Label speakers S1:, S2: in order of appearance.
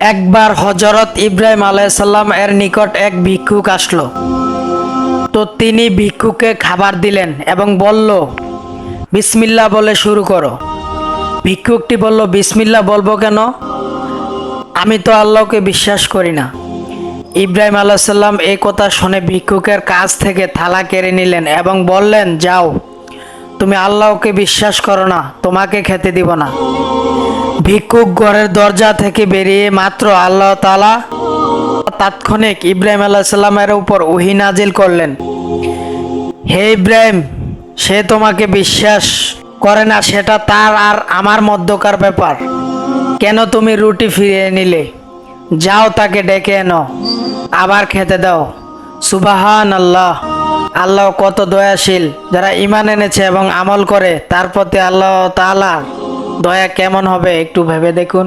S1: একবার হজরত ইব্রাহিম আলাইসাল্লাম এর নিকট এক ভিক্ষুক আসলো। তো তিনি ভিক্ষুকে খাবার দিলেন এবং বলল বিসমিল্লা বলে শুরু করো। ভিক্ষুকটি বলল বিসমিল্লা বলব কেন? আমি তো আল্লাহকে বিশ্বাস করি না। ইব্রাহিম আলাইসাল্লাম এই কথা শুনে ভিক্ষুকের কাছ থেকে থালা কেড়ে নিলেন এবং বললেন, যাও, তুমি আল্লাহকে বিশ্বাস করো না, তোমাকে খেতে দিব না। ভিক্ষুক ঘরের দরজা থেকে বেরিয়ে মাত্র আল্লাহ তালা তাৎক্ষণিক ইব্রাহিম আলাইসাল্লামের উপর ওহি নাজিল করলেন। হে ইব্রাহিম, সে তোমাকে বিশ্বাস করে না, সেটা তার আর আমার মধ্যকার ব্যাপার। কেন তুমি রুটি ফিরিয়ে নিলে? যাও তাকে ডেকে এনো, আবার খেতে দাও। সুবাহান আল্লাহ আল্লাহ কত দয়াশীল। যারা ইমান এনেছে এবং আমল করে, তার প্রতি আল্লাহ তাআলার দয়া কেমন হবে একটু ভেবে দেখুন।